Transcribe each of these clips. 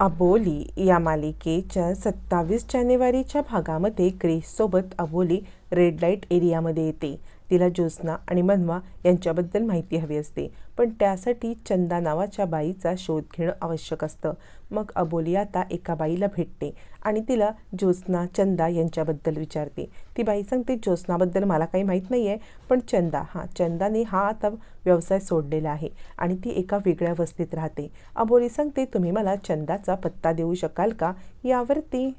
अबोली या मालिकेच्या सत्तावीस जानेवारीच्या भागामध्ये ग्रेससोबत अबोली रेड लाइट एरियामध्ये येते. तिला ज्योत्स्ना आणि मनवा यांच्याबद्दल माहिती हवी असते. पण त्यासाठी चंदा नावाच्या बाईचा शोध घेणं आवश्यक असतं. मग अबोली आता एका बाईला भेटते आणि तिला ज्योत्स्ना चंदा यांच्याबद्दल विचारते. ती बाई सांगते ज्योत्स्नाबद्दल मला काही माहीत नाही आहे पण चंदा हां चंदाने हा आता व्यवसाय सोडलेला आहे आणि ती एका वेगळ्या वस्तीत राहते. अबोली सांगते तुम्ही मला चंदाचा पत्ता देऊ शकाल का? यावरती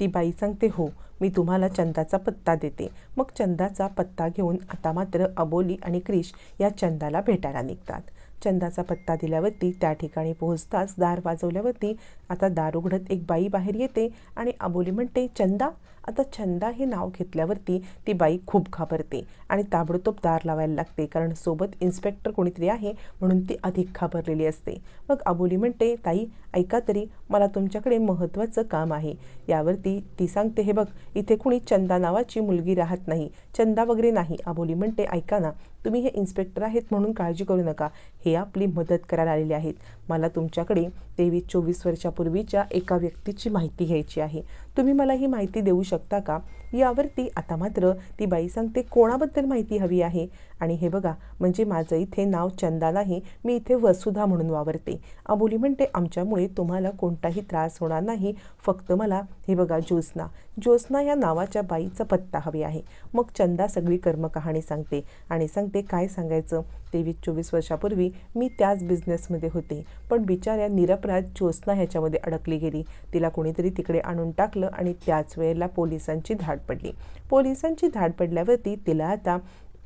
ती बाई सांगते हो मी तुम्हाला चंदाचा पत्ता देते. मग चंदाचा पत्ता घेऊन आता मात्र अबोली आणि क्रिश या चंदाला भेटायला निघतात. चंदाचा पत्ता दिल्यावरती त्या ठिकाणी पोहोचताच दार वाजवल्यावरती आता दार उघडत एक बाई बाहेर येते आणि अबोली म्हणते चंदा आता चंदा हे नाव घेतल्यावरती ती बाई खूप घाबरते आणि ताबडतोब दार लावायला लागते कारण सोबत इन्स्पेक्टर कोणीतरी आहे म्हणून ती अधिक घाबरलेली असते. मग अबोली म्हणते ताई ऐका तरी मला तुमच्याकडे महत्त्वाचं काम आहे. यावरती ती सांगते हे बघ इथे कुणी चंदा नावाची मुलगी राहत नाही. चंदा वगैरे नाही. अबोली म्हणते ऐका ना तुम्ही हे इन्स्पेक्टर आहेत म्हणून काळजी करू नका. हे आपली मदत करायला आलेले आहेत. मला तुमच्याकडे तेवीस चोवीस वर्षापूर्वीच्या एका व्यक्तीची माहिती घ्यायची आहे. तुम्ही मला ही माहिती देऊ शकता का? यावरती आता मात्र ती बाई सांगते कोणाबद्दल माहिती हवी आहे? आणि हे बघा म्हणजे माझं इथे नाव चंदा नाही मी इथे वसुधा म्हणून वावरते. अबोली म्हणते आमच्यामुळे तुम्हाला कोणताही त्रास होणार नाही फक्त मला हे बघा ज्योत्स्ना. ज्योत्स्ना या नावाच्या बाईचा पत्ता हवी आहे. मग चंदा सगळी कर्मकहाणी सांगते आणि सांगते काय सांगायचं? तेवीस चोवीस वर्षापूर्वी मी त्याच बिझनेसमध्ये होते पण बिचाऱ्या निरपराध ज्योत्स्ना ह्याच्यामध्ये अडकली गेली. तिला कोणीतरी तिकडे आणून टाकलं आणि त्याच वेळेला पोलिसांची धाड पडली. पोलिसांची धाड पडल्यावरती तिला आता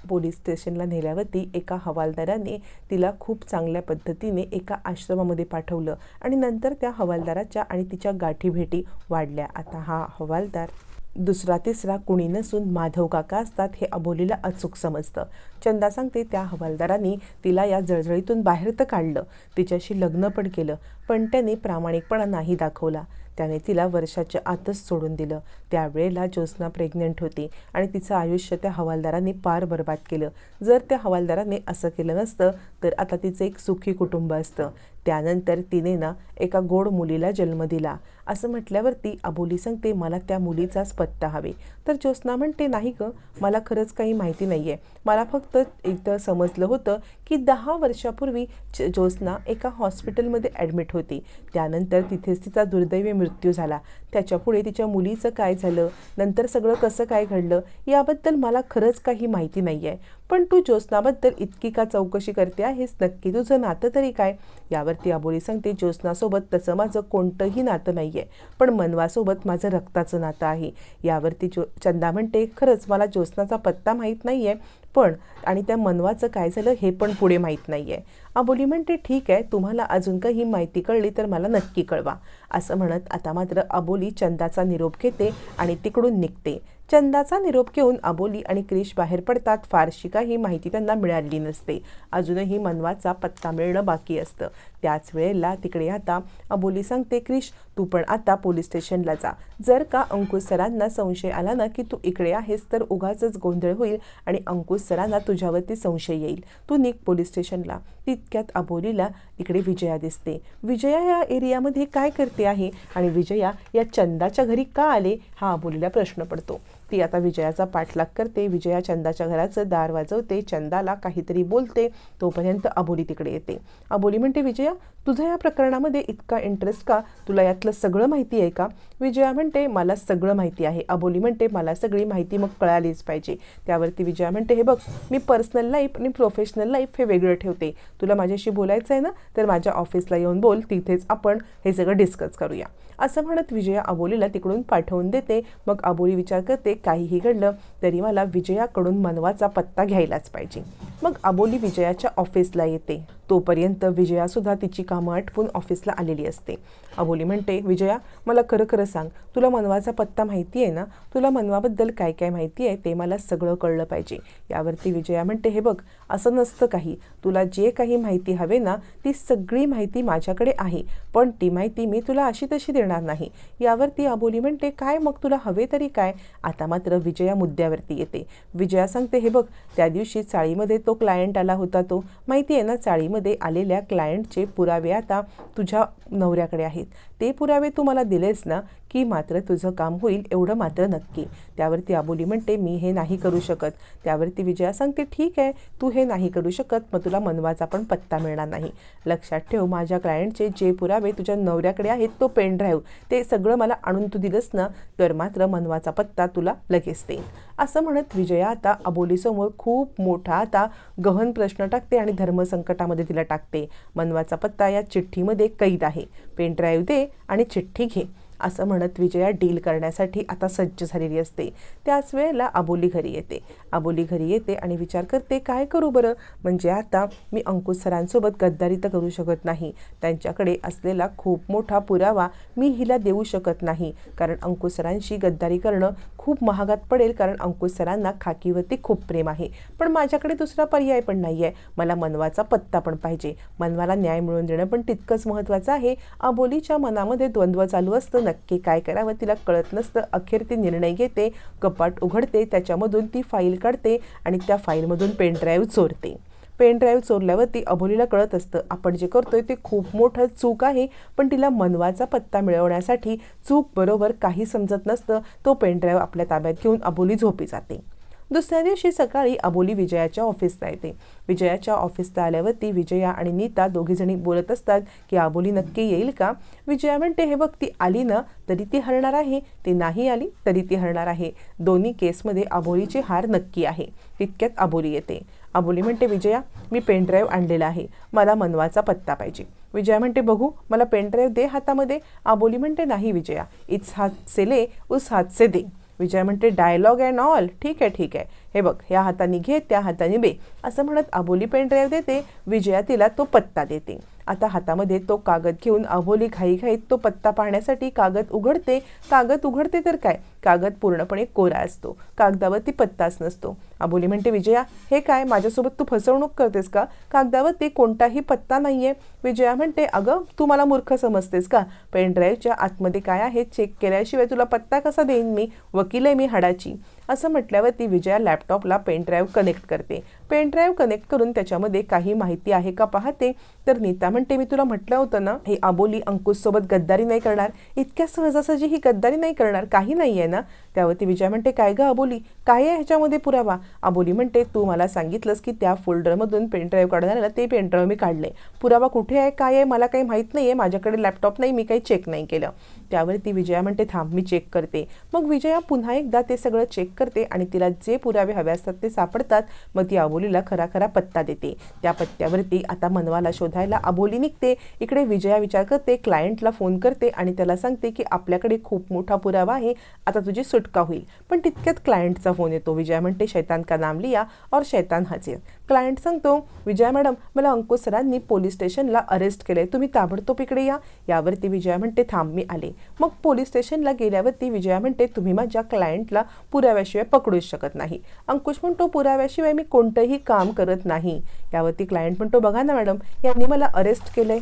पोलीस स्टेशनला नेल्यावरती एका हवालदाराने तिला खूप चांगल्या पद्धतीने एका आश्रमामध्ये पाठवलं आणि नंतर त्या हवालदाराच्या आणि तिच्या गाठीभेटी वाढल्या. आता हा हवालदार दुसरा तिसरा कुणी नसून माधव काका असतात हे अबोलीला अचूक समजतं. चंदा सांगते त्या हवालदारांनी तिला या जळजळीतून बाहेर तर काढलं. तिच्याशी लग्न पण केलं पण त्याने प्रामाणिकपणा नाही दाखवला. त्याने तिला वर्षाच्या आतच सोडून दिलं. त्यावेळेला ज्योत्स्ना प्रेग्नंट होती आणि तिचं आयुष्य त्या हवालदारांनी पार बर्बाद केलं. जर त्या हवालदाराने असं केलं नसतं तर आता तिचं एक सुखी कुटुंब असतं. त्यानंतर तिने ना एका गोड मुलीला जन्म दिला. असं म्हटल्यावरती अबोली सांगते मला त्या मुलीचाच पत्ता हवे. तर ज्योत्स्ना म्हणते नाही गं मला खरंच काही माहिती नाही आहे मला फक्त एकदा समजलं होतं की दहा वर्षापूर्वी ज्योत्स्ना एका हॉस्पिटलमध्ये ॲडमिट होती. त्यानंतर तिथेच तिचा दुर्दैवी मृत्यू झाला. त्याच्यापुढे तिच्या मुलीचं काय झालं? नंतर सगळं कसं काय घडलं? याबद्दल मला खरंच काही माहिती नाही आहे पण तू ज्योत्स्नाबद्दल इतकी का चौकशी करते आहेस? नक्की तुझं नातं तरी काय? यावरती अबोली सांगते ज्योत्स्नासोबत तसं माझं कोणतंही नातं नाही आहे पण मनवासोबत माझं रक्ताचं नातं आहे. यावरती जो चंदा म्हणते खरंच मला ज्योत्स्नाचा पत्ता माहीत नाही आहे पण आणि त्या मनवाचं काय झालं हे पण पुढे माहीत नाही आहे अबोली म्हणते ठीक आहे तुम्हाला अजून काही माहिती कळली तर मला नक्की कळवा. असं म्हणत आता मात्र अबोली चंदाचा निरोप घेते आणि तिकडून निघते. चंदाचा निरोप घेऊन अबोली आणि क्रिश बाहेर पडतात. फारशी काही माहिती त्यांना मिळालेली नसते. अजूनही मनवाचा पत्ता मिळणं बाकी असतं. त्याच वेळेला तिकडे आता अबोली सांगते क्रिश तू पण आता पोलीस स्टेशनला जा. जर का अंकुश सरांना संशय आला ना की तू इकडे आहेस तर उगाच गोंधळ होईल आणि अंकुश सरांना तुझ्यावरती संशय येईल. तू निघ पोलीस स्टेशनला. तितक्यात अबोलीला इकडे विजया दिसते. विजया या एरियामध्ये काय करते आहे? आणि विजया या चंदाच्या घरी का आले? हा अबोलीला प्रश्न पडतो. ती आता विजयाचा पाठलाग करते. विजया चंदाच्या घराचं दार वाजवते. चंदाला काहीतरी बोलते. तोपर्यंत अबोली तिकडे येते. अबोली म्हणते विजया तुझा या प्रकरणामध्ये इतका इंटरेस्ट का? तुला यातलं सगळं माहिती आहे का? विजया म्हणते मला सगळं माहिती आहे. अबोली म्हणते मला सगळी माहिती मग कळालीच पाहिजे. त्यावरती विजया म्हणते हे बघ मी पर्सनल लाईफ आणि प्रोफेशनल लाईफ हे वेगळं ठेवते. तुला माझ्याशी बोलायचं आहे ना तर माझ्या ऑफिसला येऊन बोल तिथेच आपण हे सगळं डिस्कस करूया. असं म्हणत विजया अबोलीला तिकडून पाठवून देते. मग अबोली विचार करते काहीही घडलं तरी मला विजयाकडून मनवाचा पत्ता घ्यायलाच पाहिजे. मग अबोली विजयाच्या ऑफिसला येते. तोपर्यंत विजयासुद्धा तिची कामं आटपून ऑफिसला आलेली असते. अबोली म्हणते विजया मला खरं खरं सांग. तुला मनवाचा पत्ता माहिती आहे ना? तुला मनवाबद्दल काय काय माहिती आहे ते मला सगळं कळलं पाहिजे. यावरती विजया म्हणते हे बघ असं नसतं काही. तुला जे काही माहिती हवे ना ती सगळी माहिती माझ्याकडे आहे. पण ती माहिती मी तुला अशी तशी देणार नाही. यावरती अबोली म्हणते काय मग? तुला हवे तरी काय? आता मात्र विजया मुद्द्यावरती येते. विजया सांगते हे बघ त्या दिवशी चाळीमध्ये तो क्लायंट आला होता तो. माहिती आहे ना चाळीमध्ये मध्ये आलेल्या क्लायंटचे पुरावे आता तुझ्या नवऱ्याकडे आहेत. ते पुरावे तू मला दिलेस ना की मात्र तुझं काम होईल एवढं मात्र नक्की. त्यावरती आबोली म्हणते मी हे नाही करू शकत. त्यावरती विजया सांगते ठीक आहे तू हे नाही करू शकत मग तुला मनवाचा पण पत्ता मिळणार नाही. लक्षात ठेव माझ्या क्लायंटचे जे पुरावे तुझ्या नवऱ्याकडे आहेत तो पेन ड्राईव्ह ते सगळं मला आणून तू दिलंस ना तर मात्र मनवाचा पत्ता तुला लगेच देईन. असं म्हणत विजया आता अबोलीसमोर खूप मोठा आता गहन प्रश्न टाकते आणि धर्मसंकटामध्ये तिला टाकते. मनवाचा पत्ता या चिठ्ठीमध्ये कैद आहे. पेन ड्राईव्ह दे आणि चिठ्ठी घे असं म्हणत विजया डील करण्यासाठी आता सज्ज झालेली असते. त्याच वेळेला आबोली घरी येते. आबोली घरी येते आणि विचार करते काय करू बरं? म्हणजे आता मी अंकुश सरांसोबत गद्दारी तर करू शकत नाही. त्यांच्याकडे असलेला खूप मोठा पुरावा मी हिला देऊ शकत नाही. कारण अंकुश सरांशी गद्दारी करणं खूप महागात पडेल कारण अंकुश सरांना खाकीवरती खूप प्रेम आहे. पण माझ्याकडे दुसरा पर्याय पण नाही आहे मला मनवाचा पत्ता पण पाहिजे. मनवाला न्याय मिळवून देणं पण तितकंच महत्त्वाचं आहे. अबोलीच्या मनामध्ये द्वंद्व चालू असतं. नक्की काय करावं तिला कळत नसतं. अखेर ती निर्णय घेते कपाट उघडते त्याच्यामधून ती फाईल काढते आणि त्या फाईलमधून पेनड्राईव्ह चोरते. पेन ड्राईव्ह चोरल्यावरती अबोलीला कळत असतं. आपण जे करतोय ते खूप मोठं चूक आहे पण तिला मनवाचा पत्ता मिळवण्यासाठी चूक बरोबर काही समजत नसतं. तो पेन ड्राईव्ह आपल्या ताब्यात घेऊन अबोली झोपी जाते. दुसऱ्या दिवशी सकाळी अबोली विजयाच्या ऑफिसला येते. विजयाच्या ऑफिसला आल्यावरती विजया आणि नीता दोघीजणी बोलत असतात की अबोली नक्की येईल का? विजया म्हणते हे बघ ती आली ना तरी ती हरणार आहे. ती नाही आली तरी ती हरणार आहे. दोन्ही केसमध्ये अबोलीची हार नक्की आहे. तितक्यात अबोली येते. अबोली म्हणते विजया मी पेनड्राईव्ह आणलेला आहे. मला मनवाचा पत्ता पाहिजे. विजया म्हणते बघू मला पेनड्राईव्ह दे हातामध्ये. अबोली म्हणते नाही विजया. इट्स हात से ले उस हात से दे. विजय म्हणते डायलॉग अँड ऑल ठीक आहे ठीक आहे. हे बघ ह्या हाताने घे त्या हाताने बे. असं म्हणत अबोली पेन ड्राईव्ह देते विजया तिला तो पत्ता देते. आता हातामध्ये तो कागद घेऊन अबोली घाईघाईत तो पत्ता पाहण्यासाठी कागद उघडते. कागद उघडते तर काय? कागद पूर्णपणे कोरा असतो. कागदावरती पत्ताच नसतो. अबोली म्हणते विजया हे काय? माझ्यासोबत तू फसवणूक करतेस का? कागदावरती कोणताही पत्ता नाही आहे विजया म्हणते अगं तू मला मूर्ख समजतेस का? पेनड्राईव्हच्या आतमध्ये काय आहे? चेक केल्याशिवाय तुला पत्ता कसा देईन मी? वकील आहे मी हाडाची. असं म्हटल्यावर ती विजया लॅपटॉपला पेनड्राईव्ह कनेक्ट करते. पेनड्राईव्ह कनेक्ट करून त्याच्यामध्ये काही माहिती आहे का पाहते? तर नीता म्हणते मी तुला म्हटलं होतं ना हे आबोली अंकुशसोबत गद्दारी नाही करणार. इतक्या सहजासहजी ही गद्दारी नाही करणार. काही नाही आहे ना. त्यावरती विजया म्हणते काय गं अबोली? काय आहे ह्याच्यामध्ये पुरावा? अबोली म्हणते तू मला सांगितलंस की त्या फोल्डरमधून पेनड्राईव्ह काढणार ते पेनड्राईव्ह मी काढले पुरावा कुठे आहे? काय आहे? मला काही माहीत नाही आहे माझ्याकडे लॅपटॉप नाही. मी काही चेक नाही केलं. त्यावरती विजया म्हणते थांब मी चेक करते. मग विजया पुन्हा एकदा ते सगळं चेक करते आणि तिला जे पुरावे हवे असतात ते सापडतात. मग ती अबोलीला खरा खरा पत्ता देते. त्या पत्त्यावरती आता मनवाला शोधायला अबोली निघते. इकडे विजया विचार करते क्लायंटला फोन करते आणि त्याला सांगते की आपल्याकडे खूप मोठा पुरावा आहे. आता तुझी सुट सुटका होईल. पण तितक्यात क्लायंटचा फोन येतो. विजया म्हणते शैतान का नाम लिया और शैतान हजीर क्लायंट सांगतो विजया मॅडम मला अंकुश सरांनी पोलीस स्टेशनला अरेस्ट केले तुम्ही ताबडतोब इकडे या. यावरती विजया म्हणते थांब मी आले. मग पोलीस स्टेशनला गेल्यावरती विजया म्हणते तुम्ही माझ्या क्लायंटला पुराव्याशिवाय पकडूच शकत नाही. अंकुश म्हणतो पुराव्याशिवाय मी कोणतंही काम करत नाही. यावरती क्लायंट म्हणतो बघा ना मॅडम यांनी मला अरेस्ट केलंय.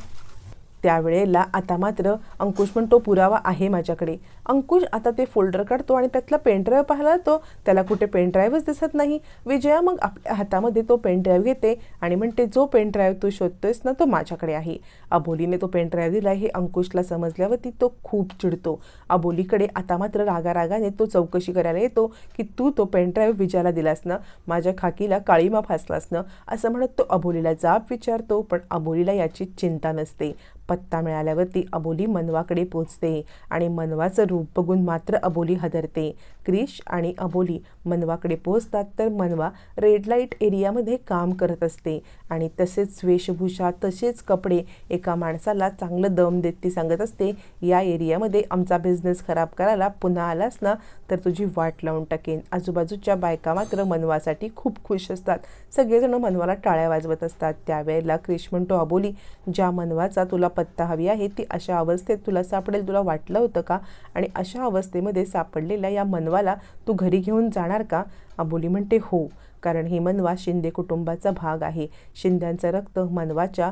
त्यावेळेला आता मात्र अंकुश म्हणतो पुरावा आहे माझ्याकडे. अंकुश आता ते फोल्डर काढतो आणि त्यातला पेनड्राईव्ह पाहिला तो त्याला कुठे पेनड्राईव्हच दिसत नाही. विजया मग आपल्या हातामध्ये तो पेनड्राईव्ह घेते आणि म्हणते जो पेनड्राईव्ह तू शोधतोयस ना तो माझ्याकडे आहे. अबोलीने तो पेनड्राईव्ह दिला हे अंकुशला समजल्यावरती तो खूप चिडतो. अबोलीकडे आता मात्र रागारागाने तो चौकशी करायला येतो की तू तो पेनड्राईव्ह विजयाला दिलास ना? माझ्या खाकीला काळीमा फासलास ना? असं म्हणत तो अबोलीला जाब विचारतो पण अबोलीला याची चिंता नसते. पत्ता मिळाल्यावर ती अबोली मनवाकडे पोचते आणि मनवाचं रूप बघून मात्र अबोली हदरते. क्रिश आणि अबोली मनवाकडे पोचतात तर मनवा रेड लाइट एरियामध्ये काम करत असते आणि तसेच वेशभूषा तसेच कपडे एका माणसाला चांगलं दम देत ती सांगत असते या एरियामध्ये आमचा बिझनेस खराब करायला पुन्हा आलास ना तर तुझी वाट लावून टाकेन. आजूबाजूच्या बायका मात्र मनवासाठी खूप खुश असतात. सगळेजण मनवाला टाळ्या वाजवत असतात. त्यावेळेला क्रिश म्हणतो अबोली ज्या मनवाचा तुला पत्ता हवी आहे ती अशा अवस्थेत तुला सापडेल तुला वाटलं होतं का? आणि अशा अवस्थेमध्ये सापडलेल्या या मनवाला तू घरी घेऊन जाणार का? अबोली म्हणते हो. कारण ही मनवा शिंदे कुटुंबाचा भाग आहे. शिंद्यांचं रक्त मनवाच्या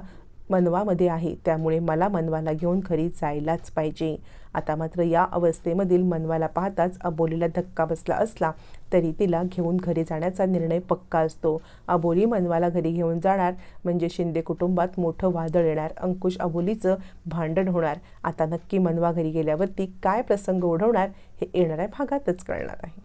मनवामध्ये आहे. त्यामुळे मला मनवाला घेऊन घरी जायलाच पाहिजे. आता मात्र या अवस्थेमधील मनवाला पाहताच अबोलीला धक्का बसला असला तरी तिला घेऊन घरी जाण्याचा निर्णय पक्का असतो. अबोली मनवाला घरी घेऊन जाणार म्हणजे शिंदे कुटुंबात मोठं वादळ येणार अंकुश अबोलीचं भांडण होणार. आता नक्की मनवा घरी गेल्यावरती काय प्रसंग ओढवणार हे येणाऱ्या भागातच कळणार आहे.